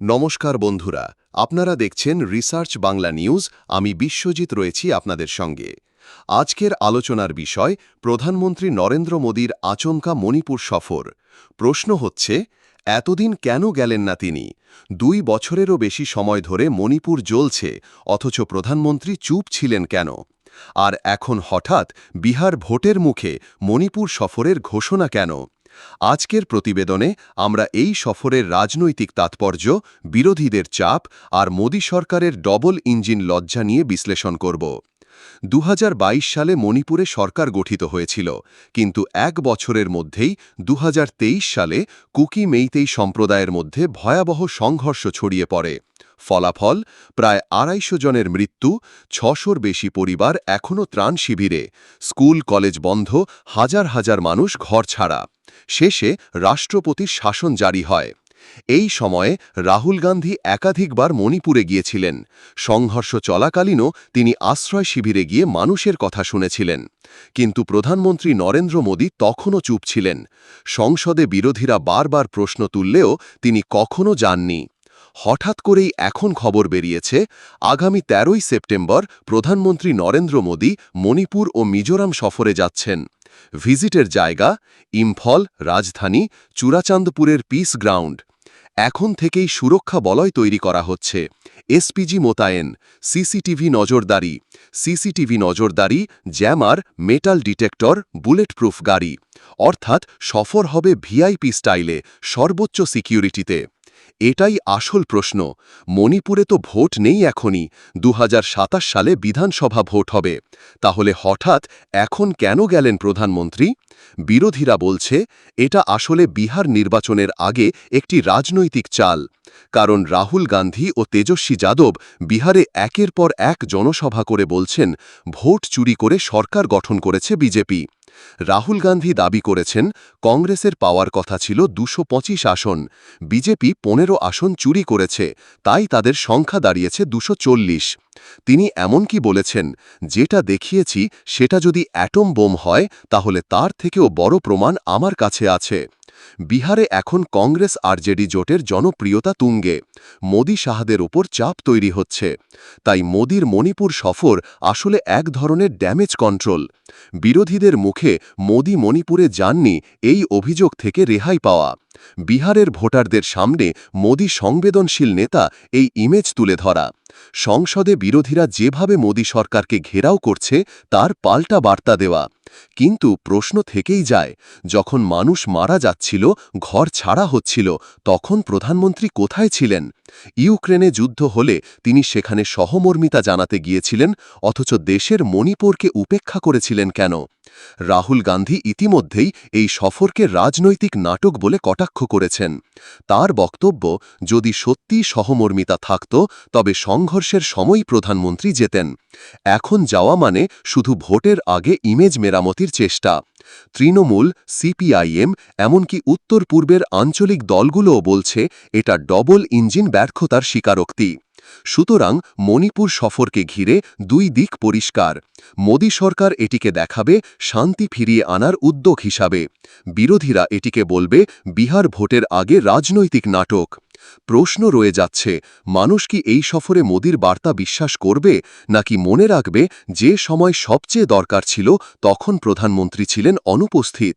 নমস্কার বন্ধুরা, আপনারা দেখছেন রিসার্চ বাংলা নিউজ, আমি বিশ্বজিৎ রয়েছি আপনাদের সঙ্গে। আজকের আলোচনার বিষয়, প্রধানমন্ত্রী নরেন্দ্র মোদীর আচমকা মণিপুর সফর। প্রশ্ন হচ্ছে, এতদিন কেন গেলেন না তিনি? দুই বছরেরও বেশি সময় ধরে মণিপুর জ্বলছে, অথচ প্রধানমন্ত্রী চুপ ছিলেন কেন? আর এখন হঠাৎ বিহার ভোটের মুখে মণিপুর সফরের ঘোষণা কেন? আজকের প্রতিবেদনে আমরা এই সফরের রাজনৈতিক তাৎপর্য, বিরোধীদের চাপ আর মোদী সরকারের ডবল ইঞ্জিন লজ্জা নিয়ে বিশ্লেষণ করব। দুহাজার বাইশ সালে মণিপুরে সরকার গঠিত হয়েছিল, কিন্তু এক বছরের মধ্যেই দু হাজার তেইশ সালে কুকি মেইতেই সম্প্রদায়ের মধ্যে ভয়াবহ সংঘর্ষ ছড়িয়ে পড়ে। ফলাফল, প্রায় আড়াইশো জনের মৃত্যু, ছশোর বেশি পরিবার এখনও ত্রাণ শিবিরে। স্কুল, কলেজ বন্ধ, হাজার হাজার মানুষ ঘর ছাড়া। শেষে রাষ্ট্রপতির শাসন জারি হয়। এই সময়ে রাহুল গান্ধী একাধিকবার মণিপুরে গিয়েছিলেন। সংঘর্ষ চলাকালীনও তিনি আশ্রয় শিবিরে গিয়ে মানুষের কথা শুনেছিলেন। কিন্তু প্রধানমন্ত্রী নরেন্দ্র মোদী তখনও চুপ ছিলেন। সংসদে বিরোধীরা বারবার প্রশ্ন তুললেও তিনি কখনও যাননি। হঠাৎ করেই এখন খবর বেরিয়েছে, আগামী তেরোই সেপ্টেম্বর প্রধানমন্ত্রী নরেন্দ্র মোদী মণিপুর ও মিজোরাম সফরে যাচ্ছেন। ভিজিটের জায়গা, ইম্ফল, রাজধানী, চূড়াচাঁদপুরের পিস গ্রাউন্ড। এখন থেকেই সুরক্ষা বলয় তৈরি করা হচ্ছে। এসপিজি মোতায়েন, সিসিটিভি নজরদারি। সিসিটিভি নজরদারি, জ্যামার, মেটাল ডিটেক্টর, বুলেটপ্রুফ গাড়ি। অর্থাৎ সফর হবে ভিআইপি স্টাইলে, সর্বোচ্চ সিকিউরিটিতে। এটাই আসল প্রশ্ন। মণিপুরে তো ভোট নেই এখনই। দু হাজার সাতাশ সালে বিধানসভা ভোট হবে। তাহলে হঠাৎ এখন কেন গেলেন প্রধানমন্ত্রী? বিরোধীরা বলছে, এটা আসলে বিহার নির্বাচনের আগে একটি রাজনৈতিক চাল। কারণ রাহুল গান্ধী ও তেজস্বী যাদব বিহারে একের পর এক জনসভা করে বলছেন, ভোট চুরি করে সরকার গঠন করেছে বিজেপি। রাহুল গান্ধী দাবি করেছেন, কংগ্রেসের পাওয়ার কথা ছিল দুশো আসন, বিজেপি পনেরো আসন চুরি করেছে, তাই তাদের সংখ্যা দাঁড়িয়েছে দুশো তিনি এমনকি বলেছেন, যেটা দেখিয়েছি, সেটা যদি অ্যাটম বোম হয়, তাহলে তার থেকেও বড় প্রমাণ আমার কাছে আছে। বিহারে এখন কংগ্রেস আরজেডি জোটের জনপ্রিয়তা তুঙ্গে। মোদি শাহদের ওপর চাপ তৈরি হচ্ছে। তাই মোদির মণিপুর সফর আসলে এক ধরনের ড্যামেজ কন্ট্রোল। বিরোধীদের মুখে মোদি মণিপুরে যাননি এই অভিযোগ থেকে রেহাই পাওয়া। বিহারের ভোটারদের সামনে মোদি সংবেদনশীল নেতা এই ইমেজ তুলে ধরা। সংসদে বিরোধীরা যেভাবে মোদী সরকারকে ঘেরাও করছে, তার পাল্টা বার্তা দেওয়া। কিন্তু প্রশ্ন থেকেই যায়, যখন মানুষ মারা যাচ্ছিল, ঘর ছাড়া হচ্ছিল, তখন প্রধানমন্ত্রী কোথায় ছিলেন? ইউক্রেনে যুদ্ধ হলে তিনি সেখানে সহমর্মিতা জানাতে গিয়েছিলেন, অথচ দেশের মণিপুরকে উপেক্ষা করেছিলেন কেন? রাহুল গান্ধী ইতিমধ্যেই এই সফরকে রাজনৈতিক নাটক বলে কটাক্ষ করেছেন। তার বক্তব্য, যদি সত্যি সহমর্মিতা থাকত, তবে সংঘর্ষের সময়ই প্রধানমন্ত্রী যেতেন। এখন যাওয়া মানে শুধু ভোটের আগে ইমেজ মেরামতির চেষ্টা। তৃণমূল, সিপিআইএম, এমনকি উত্তর পূর্বের আঞ্চলিক দলগুলোও বলছে, এটা ডবল ইঞ্জিন ব্যর্থতার স্বীকারোক্তি। সুতরাং মণিপুর সফরকে ঘিরে দুই দিক পরিষ্কার। মোদী সরকার এটিকে দেখাবে, শান্তি ফিরিয়ে আনার উদ্যোগ হিসাবে। বিরোধীরা এটিকে বলবে, বিহার ভোটের আগে রাজনৈতিক নাটক। প্রশ্ন রয়ে যাচ্ছে, মানুষ কি এই সফরে মোদির বার্তা বিশ্বাস করবে, নাকি মনে রাখবে যে সময় সবচেয়ে দরকার ছিল তখন প্রধানমন্ত্রী ছিলেন অনুপস্থিত?